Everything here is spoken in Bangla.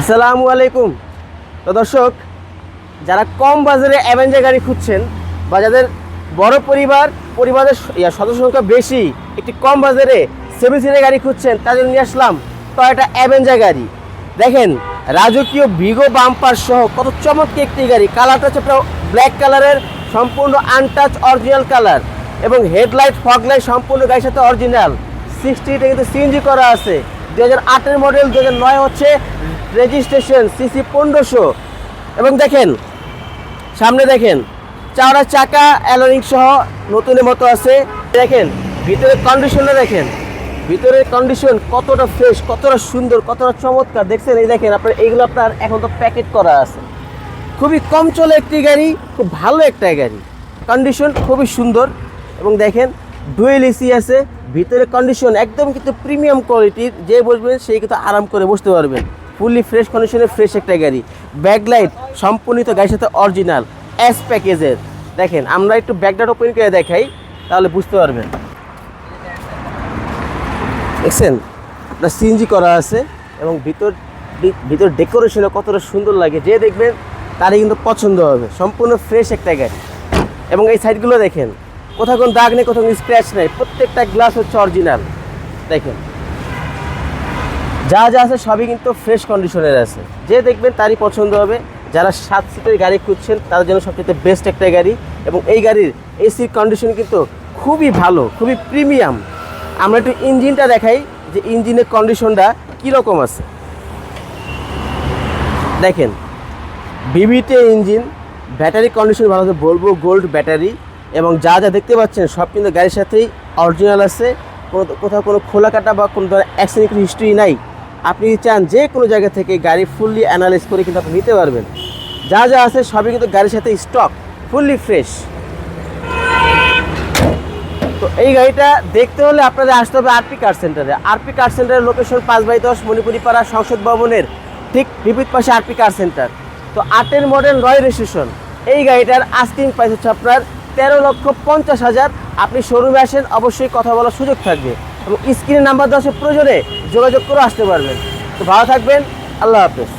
আসসালামু আলাইকুম। তো দর্শক, যারা কম বাজারে অ্যাভেঞ্জার গাড়ি খুঁজছেন বা যাদের বড় পরিবার, পরিবারের সদস্য সংখ্যা বেশি, একটি কম বাজারে সেভেন সিটের গাড়ি খুঁজছেন, তাদের নিয়ে আসলাম টয়োটা অ্যাভেঞ্জার গাড়ি। দেখেন, রাজকীয় ভিগো বাম্পার সহ কত চমৎকার একটি গাড়ি। কালারটা হচ্ছে ব্ল্যাক কালারের সম্পূর্ণ আনটাচ অরিজিনাল কালার এবং হেডলাইট ফগলাইট সম্পূর্ণ গাড়ির সাথে অরিজিনাল সিক্সটিটা কিন্তু সিএনজি করা আছে। দু হাজার মডেল দু হাজার নয় হচ্ছে রেজিস্ট্রেশন সিসি পনেরোশো। এবং দেখেন, সামনে দেখেন, চাওড়া চাকা অ্যালোরিং সহ নতুনের মতো আছে। দেখেন, ভিতরের কন্ডিশনটা দেখেন। ভিতরের কন্ডিশন কতটা ফ্রেশ কতটা সুন্দর, কতটা চমৎকার। দেখছেন, এই দেখেন, আপনার, এইগুলো আপনার এখন তো প্যাকেট করা আছে। খুবই কম চলে একটি গাড়ি, খুব ভালো একটা গাড়ি। কন্ডিশন খুবই সুন্দর। এবং দেখেন ডুয়েল এসি আছে। ভিতরে কন্ডিশন একদম কিন্তু প্রিমিয়াম কোয়ালিটির যে বসবেন সেই কিন্তু আরাম করে বসতে পারবেন। ফুললি ফ্রেশ কন্ডিশনে ফ্রেশ একটা গাড়ি। ব্যাকলাইট সম্পূর্ণিত গাড়ির সাথে অরিজিনাল অ্যাস প্যাকেজের দেখেন, আমরা একটু ব্যাকডাট ওপেন করে দেখাই, তাহলে বুঝতে পারবেন। দেখছেন? আপনার সিএনজি করা আছে এবং ভিতর ভিতর ডেকোরেশনও কতটা সুন্দর লাগে। যে দেখবেন, তারই কিন্তু পছন্দ হবে। সম্পূর্ণ ফ্রেশ একটা গাড়ি। এবং এই সাইডগুলো দেখেন কোথাও কোনো দাগ নেই, কোথাও স্ক্র্যাচ নেই, প্রত্যেকটা গ্লাস হচ্ছে অরিজিনাল দেখেন। যা যা আছে সবই কিন্তু ফ্রেশ কন্ডিশনের আছে। যে দেখবেন তারই পছন্দ হবে। যারা সাত সিটের গাড়ি খুঁজছেন, তাদের জন্য সবচেয়ে বেস্ট একটা গাড়ি। এবং এই গাড়ির এসির কন্ডিশন কিন্তু খুবই ভালো, খুবই প্রিমিয়াম আমরা একটু ইঞ্জিনটা দেখাই যে ইঞ্জিনের কন্ডিশনটা কীরকম আছে। দেখেন বিবিতে ইঞ্জিন ব্যাটারি কন্ডিশন ভালো আছে, বলব গোল্ড ব্যাটারি এবং যা যা দেখতে পাচ্ছেন সব কিন্তু গাড়ির সাথেই অরিজিনাল আছে। কোনো কোথাও কোনো খোলা কাটা বা কোনো ধরনের অ্যাক্সিডেন্ট হিস্ট্রি নাই। আপনি চান যে কোনো জায়গা থেকে গাড়ি ফুললি অ্যানালাইজ করে কিন্তু আপনি নিতে পারবেন। যা যা আছে সবই কিন্তু গাড়ির সাথে স্টক ফুললি ফ্রেশ তো এই গাড়িটা দেখতে হলে আপনাদের আসতে হবে আরপি কার সেন্টারে আরপি কার সেন্টারের লোকেশন পাঁচ বাই দশ মণিপুরিপাড়া সংসদ ভবনের ঠিক বিপরীত পাশে আরপি কার সেন্টার তো আটের মডেল রয় রেজিস্ট্রেশন। এই গাড়িটার আস্কিং প্রাইস হচ্ছে আপনার তেরো লক্ষ পঞ্চাশ হাজার। আপনি শোরুমে আসেন, অবশ্যই কথা বলার সুযোগ থাকবে। এবং স্ক্রিনের নাম্বার দেওয়া প্রয়োজনে যোগাযোগ করে আসতে পারবেন। তো ভালো থাকবেন, আল্লাহ হাফেজ।